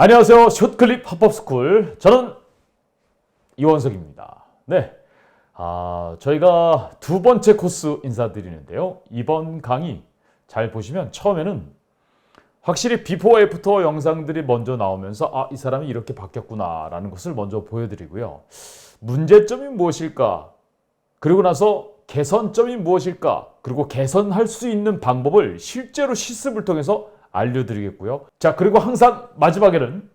안녕하세요. 숏클립 합법스쿨. 저는 이원석입니다. 네. 아, 저희가 두 번째 코스 인사드리는데요. 이번 강의 잘 보시면 처음에는 확실히 비포 애프터 영상들이 먼저 나오면서 아, 이 사람이 이렇게 바뀌었구나라는 것을 먼저 보여드리고요. 문제점이 무엇일까? 그리고 나서 개선점이 무엇일까? 그리고 개선할 수 있는 방법을 실제로 실습을 통해서 알려드리겠고요. 자, 그리고 항상 마지막에는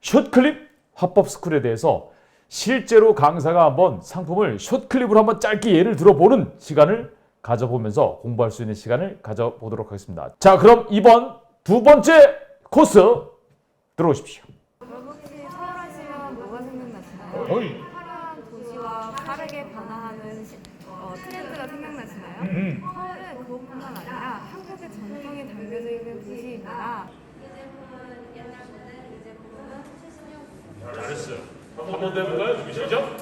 숏클립 화법 스쿨에 대해서 실제로 강사가 한번 상품을 숏클립으로 한번 짧게 예를 들어보는 시간을 가져보면서 공부할 수 있는 시간을 가져보도록 하겠습니다. 자, 그럼 이번 두 번째 코스 들어오십시오. 여러분 혹시 서울 하시면 뭐가 생각나시나요? 어이. 화려한 도시와 빠르게 변화하는 시- 어, 트렌드가 생각나시나요? 음. 서울은 그것뿐만 아니라 한국의 전통이 담겨져 있는 도시입니다. 잘했어요. 한 번 더 해볼까요? 시작.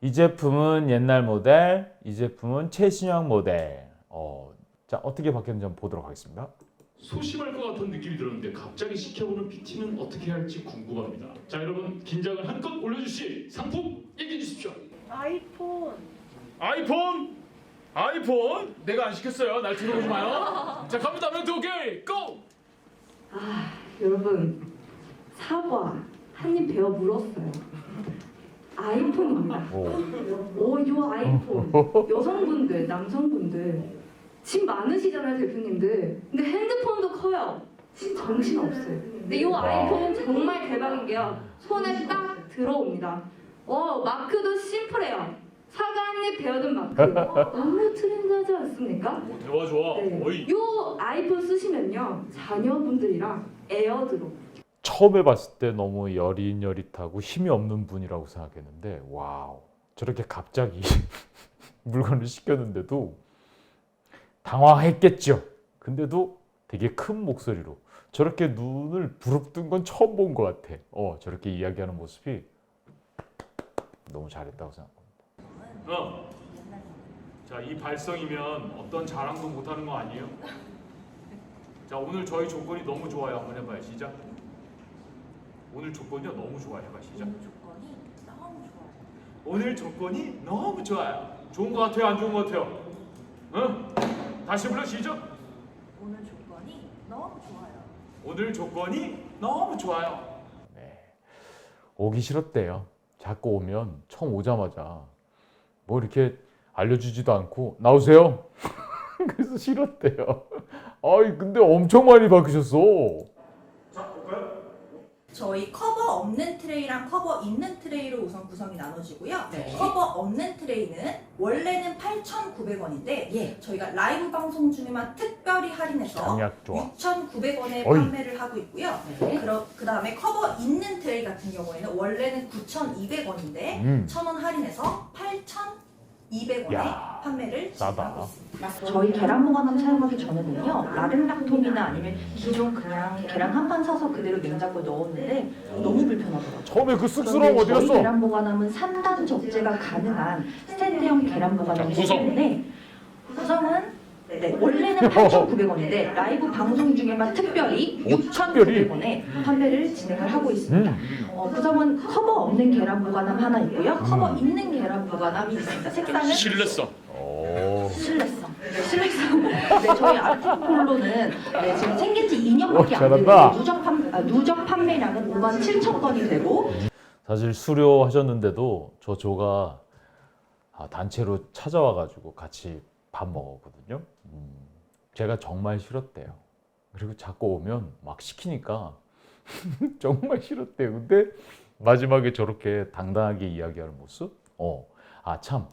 이 제품은 옛날 모델, 이 제품은 최신형 모델. 어, 자 어떻게 바뀌었는지 한번 보도록 하겠습니다. 소심할 것 같은 느낌이 들었는데 갑자기 시켜보는 PT는 어떻게 할지 궁금합니다. 자 여러분 긴장을 한껏 올려주시 상품 얘기해 주십시오. 아이폰 아이폰, 아이폰. 내가 안 시켰어요. 날 들어오지 마요. 자 갑니다. 멘트 오케이, 고. 아 여러분 사과 한 입 베어 물었어요. 아이폰입니다. 오요 아이폰. 여성분들 남성분들. 집 많으시잖아요 대표님들. 근데 핸드폰도 커요. 진 정신 없어요. 근데 요 아이폰은 정말 대박인 게요. 손에 딱 들어옵니다. 어 마크도 심플해요 사과 한입 베어든 마크 너무 트렌드하지 않습니까? 오, 대화 좋아. 네. 어이. 요 아이폰 쓰시면요 자녀분들이랑 에어드롭 처음 해봤을 때 너무 여릿여릿하고 힘이 없는 분이라고 생각했는데 와우 저렇게 갑자기 물건을 시켰는데도 당황했겠죠. 근데도 되게 큰 목소리로 저렇게 눈을 부릅뜬 건 처음 본 것 같아. 어 저렇게 이야기하는 모습이 너무 잘했다고 생각합니다. 어. 자, 이 발성이면 어떤 자랑도 못하는 거 아니에요? 자, 오늘 저희 조건이 너무 좋아요. 한번 해봐요. 시작. 오늘 조건이요 너무 좋아요. 해봐. 시작. 조건이 너무 좋아요. 오늘 조건이 너무 좋아요. 좋은 것 같아요? 안 좋은 것 같아요? 응? 다시 불러 시작. 오늘 조건이 너무 좋아요. 오늘 조건이 너무 좋아요. 네. 오기 싫었대요. 자꾸 오면 처음 오자마자 뭐 이렇게 알려주지도 않고 나오세요. 그래서 싫었대요. 아이 근데 엄청 많이 바뀌셨어. 저희 커버 없는 트레이랑 커버 있는 트레이로 우선 구성이 나눠지고요. 네. 커버 없는 트레이는 원래는 8,900원인데 저희가 라이브 방송 중에만 특 별히 할인해서 강약 좋아. 6,900원에 어이. 판매를 하고 있고요. 네. 그러, 그 다음에 커버 있는 트레이 같은 경우에는 원래는 9,200원인데 음. 1,000원 할인해서 8,200원에 야, 판매를 싸다. 진행하고 있습니다. 저희 계란 보관함 사용하기 전에는요 라벤락통이나 아니면 기존 그냥 계란 한 판 사서 그대로 냉장고에 넣었는데 너무 불편하더라고요. 처음에 그 쑥스러움 어디 저희 갔어? 계란 보관함은 3단 적재가 가능한 스탠드형 계란 보관함이기 구성. 때문에 구성은 네, 원래는 8,900원인데 라이브 방송 중에만 특별히 오, 특별히? 6,900원에 판매를 진행을 하고 있습니다. 음. 어, 구성은 커버 없는 계란 보관함 하나 있고요. 커버 있는 계란 보관함이 있습니다. 색상은 실냈어. 오. 신뢰성. 네, 신뢰성. 네, 저희 아티콜로는 네, 지금 생긴 지 2년밖에 오, 안 잘한다. 됐는데 누적, 판, 아, 누적 판매량은 5만 7천 건이 되고 사실 수료하셨는데도 저 조가 아, 단체로 찾아와가지고 같이 밥 먹었거든요. 음, 제가 정말 싫었대요. 그리고 자꾸 오면 막 시키니까 정말 싫었대요. 근데 마지막에 저렇게 당당하게 이야기하는 모습? 어, 아 참,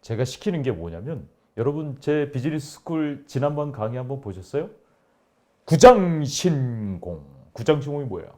제가 시키는 게 뭐냐면 여러분 제 비즈니스 스쿨 지난번 강의 한번 보셨어요? 구장신공. 구장신공이 뭐예요?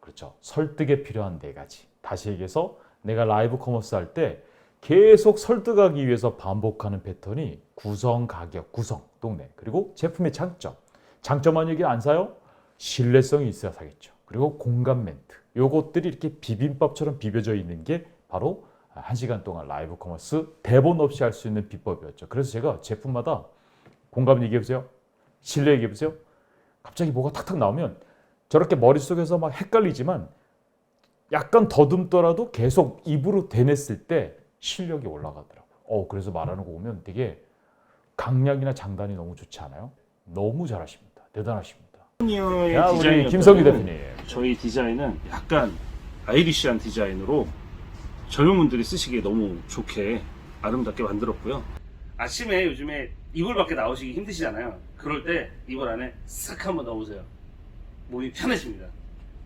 그렇죠. 설득에 필요한 네 가지. 다시 얘기해서 내가 라이브 커머스 할 때 계속 설득하기 위해서 반복하는 패턴이 구성, 가격, 구성, 동네 그리고 제품의 장점. 장점만 얘기 안 사요? 신뢰성이 있어야 사겠죠. 그리고 공감 멘트. 요것들이 이렇게 비빔밥처럼 비벼져 있는 게 바로 한 시간 동안 라이브 커머스 대본 없이 할 수 있는 비법이었죠. 그래서 제가 제품마다 공감 얘기해 보세요. 실내 얘기해 보세요. 갑자기 뭐가 탁탁 나오면 저렇게 머릿속에서 막 헷갈리지만 약간 더듬더라도 계속 입으로 대냈을 때 실력이 올라가더라고요. 어, 그래서 말하는 거 보면 되게 강약이나 장단이 너무 좋지 않아요? 너무 잘하십니다. 대단하십니다. 의 자, 우리 김성기 대표님. 저희 디자인은 약간 아이리시한 디자인으로 젊은 분들이 쓰시기에 너무 좋게 아름답게 만들었고요. 아침에 요즘에 이불 밖에 나오시기 힘드시잖아요. 그럴 때 이불 안에 싹 한번 넣어보세요. 몸이 편해집니다.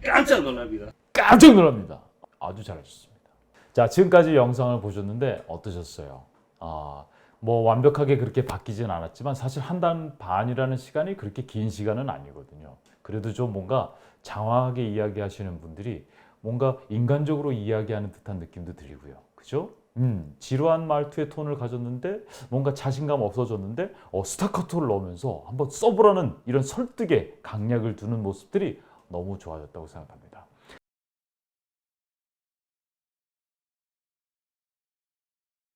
깜짝 놀랍니다. 깜짝 놀랍니다. 아주 잘하셨습니다. 자, 지금까지 영상을 보셨는데 어떠셨어요? 아, 뭐 완벽하게 그렇게 바뀌진 않았지만 사실 한 달 반이라는 시간이 그렇게 긴 시간은 아니거든요. 그래도 좀 뭔가 장황하게 이야기하시는 분들이 뭔가 인간적으로 이야기하는 듯한 느낌도 들고요. 그죠? 음, 지루한 말투의 톤을 가졌는데 뭔가 자신감 없어졌는데 어, 스타카토를 넣으면서 한번 써보라는 이런 설득의 강약을 두는 모습들이 너무 좋아졌다고 생각합니다.